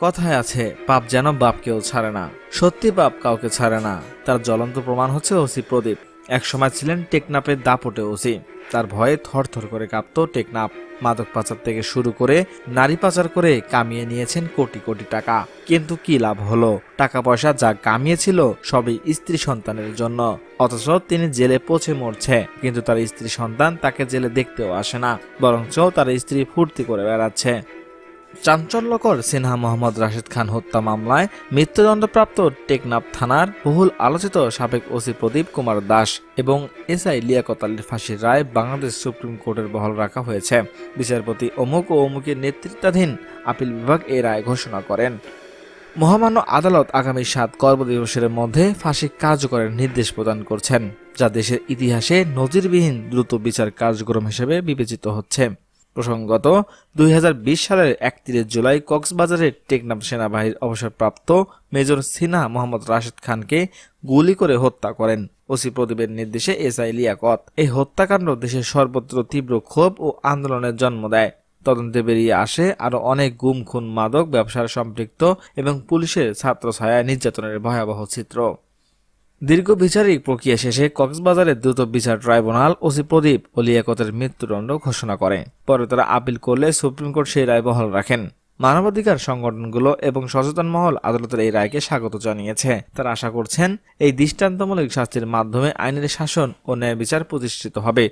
কথায় আছে, পাপ যেন বাপকেও ছাড়ে না। সত্যি পাপ কাউকে ছাড়ে না। তার জ্বলন্ত প্রমাণ হচ্ছে ওসি প্রদীপ। একসময় ছিলেন টেকনাপের দাপটে ওসি। তার ভয়ে থরথর করে কাঁপত টেকনাপ। মাদক পাচার থেকে শুরু করে নারী পাচার করে কামিয়ে নিয়েছেন কোটি কোটি টাকা। কিন্তু কি লাভ হলো? টাকা পয়সা যা কামিয়েছিল, সবই স্ত্রী সন্তানের জন্য। অথচ তিনি জেলে পচে মরছে। কিন্তু তার স্ত্রী সন্তান তাকে জেলে দেখতেও আসে না। বরঞ্চ তার স্ত্রী ফুর্তি করে বেড়াচ্ছে। চাঞ্চল্যকর সিনহা মোহাম্মদ রাশেদ খান হত্যা মামলায় মৃত্যুদণ্ডপ্রাপ্ত টেকনাফ থানার বহুল আলোচিত সাবেক ওসি প্রদীপ কুমার দাস এবং এসআই লিয়াকত আলীর ফাঁসির রায় বাংলাদেশ সুপ্রিম কোর্টের বহাল রাখা হয়েছে। বিচারপতি অমুক ও অমুকের নেতৃত্বাধীন আপিল বিভাগ এই রায় ঘোষণা করেন। মহামান্য আদালত আগামী সাত কর্মদিবসের মধ্যে ফাঁসি কার্যকরের নির্দেশ প্রদান করছেন, যা দেশের ইতিহাসে নজিরবিহীন দ্রুত বিচার কার্যক্রম হিসেবে বিবেচিত হচ্ছে। প্রসঙ্গত, দুই হাজার বিশ সালের একত্রিশ জুলাই কক্সবাজারের টেকনাফ সেনাবাহিনীর অবসরপ্রাপ্ত মেজর সিনহা মোহাম্মদ রাশেদ খানকে গুলি করে হত্যা করেন। ওসি প্রদীপের নির্দেশে এসআই লিয়াকত। এই হত্যাকাণ্ড দেশের সর্বত্র তীব্র ক্ষোভ ও আন্দোলনের জন্ম দেয়। তদন্তে বেরিয়ে আসে আরও অনেক গুম খুন মাদক ব্যবসার সম্পৃক্ত এবং পুলিশের ছাত্রছায়া নির্যাতনের ভয়াবহ চিত্র। দীর্ঘ বিচারিক প্রক্রিয়া শেষে কক্সবাজারের দ্রুত বিচার ট্রাইব্যুনাল ওসি প্রদীপ অলিয়াকতের লিয়াকতের মৃত্যুদণ্ড ঘোষণা করে। পরে তারা আপিল করলে সুপ্রিম কোর্ট সেই রায় বহাল রাখেন। মানবাধিকার সংগঠনগুলো এবং সচেতন মহল আদালতের এই রায়কে স্বাগত জানিয়েছে। তারা আশা করছেন, এই দৃষ্টান্তমূলক শাস্তির মাধ্যমে আইনের শাসন ও ন্যায় বিচার প্রতিষ্ঠিত হবে।